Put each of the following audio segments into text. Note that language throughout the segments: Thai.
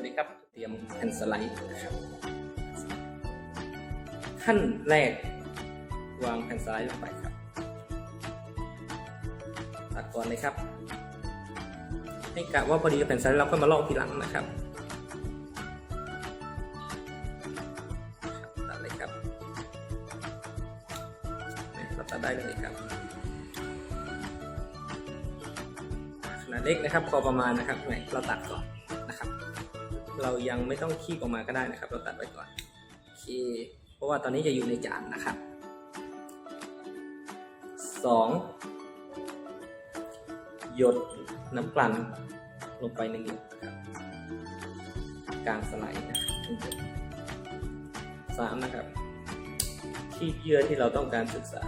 วัสดีครับ เตรียมแผ่นสไลด์นะครับ ขั้นแรก วางแผ่นสไลด์ลงไปครับ ตัดก่อนเลยครับ ให้กะว่าพอดีแผ่นสไลด์เราก็มาลอกทีหลังนะครับตัดเลยครับเราตัดได้เลยครับขนาดเล็กนะครับพอประมาณนะครับเราตัดก่อน เรายังไม่ต้องคีบออกมาก็ได้นะครับ เราตัดไว้ก่อนโอเคเพราะว่าตอนนี้จะอยู่ในจานนะครับสองหยดน้ำกลั่นลงไปหนึ่งหยดนะครับกลางสไลด์นะครับสามนะครับคีบเยื่อที่เราต้องการศึกษา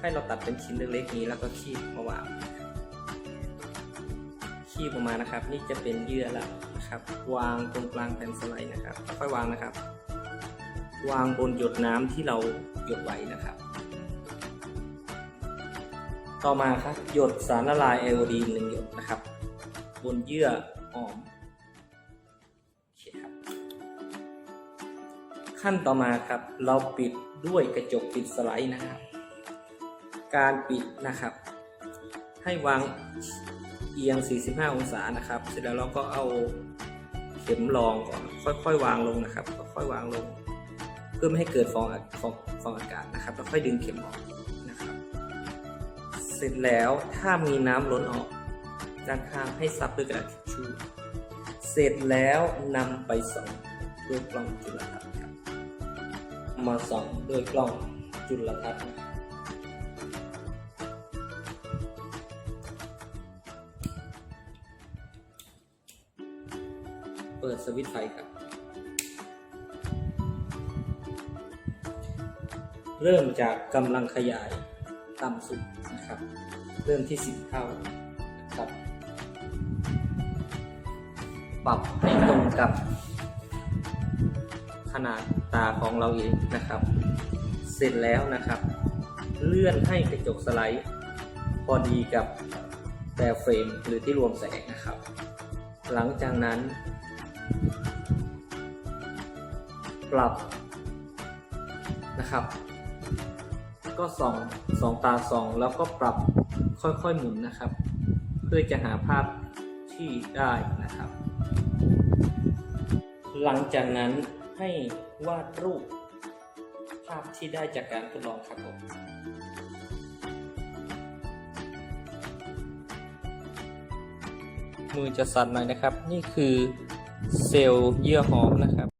ให้เราตัดเป็นชิ้นเล็กๆนี้แล้วก็คีบมาวาง คีบออกมานะครับ นี่จะเป็นเยื่อแล้วนะครับ วางตรงกลางแผ่นสไลด์นะครับค่อยวางนะครับ วางบนหยดน้ำที่เราหยดไว้นะครับ ต่อมาครับหยดสารละลายไอโอดีนหนึ่งหยดนะครับ บนเยื่อหอมขั้นต่อมาครับ เราปิดด้วยกระจกปิดสไลด์นะครับ การปิดนะครับ ให้วาง อียง 45 องศานะครับ เสร็จแล้วเราก็เอาเข็มรองก่อนค่อยๆ วางลงนะครับ ค่อยๆ วางลง เพื่อไม่ให้เกิดฟองอาฟองฟองอากาศนะครับ แล้วค่อยดึงเข็มออกนะครับ เสร็จแล้วถ้ามีน้ำล้นออกด้านข้างให้ซับด้วยกระดาษทิชชู่ เสร็จแล้วนำไปส่องด้วยกล้องจุลทรรศน์ครับ มาส่องด้วยกล้องจุลทรรศน์ เปิดสวิตช์ไฟครับ เริ่มจากกำลังขยายต่ำสุดนะครับ เริ่มที่ 10 เท่านะครับ ปรับให้ตรงกับ ขนาดตาของเราเองนะครับ เสร็จแล้วนะครับ เลื่อนให้กระจกสไลด์พอดีกับแบบเฟรมหรือที่รวมแสงนะครับ หลังจากนั้น ปรับนะครับ ก็ส่องสองตาส่องแล้วก็ปรับค่อยๆหมุนนะครับ เพื่อจะหาภาพที่ได้นะครับ หลังจากนั้นให้วาดรูป ภาพที่ได้จากการทดลองครับผมมือจะสั่นหน่อยนะครับ นี่คือ เซลล์เยื่อหอมนะครับ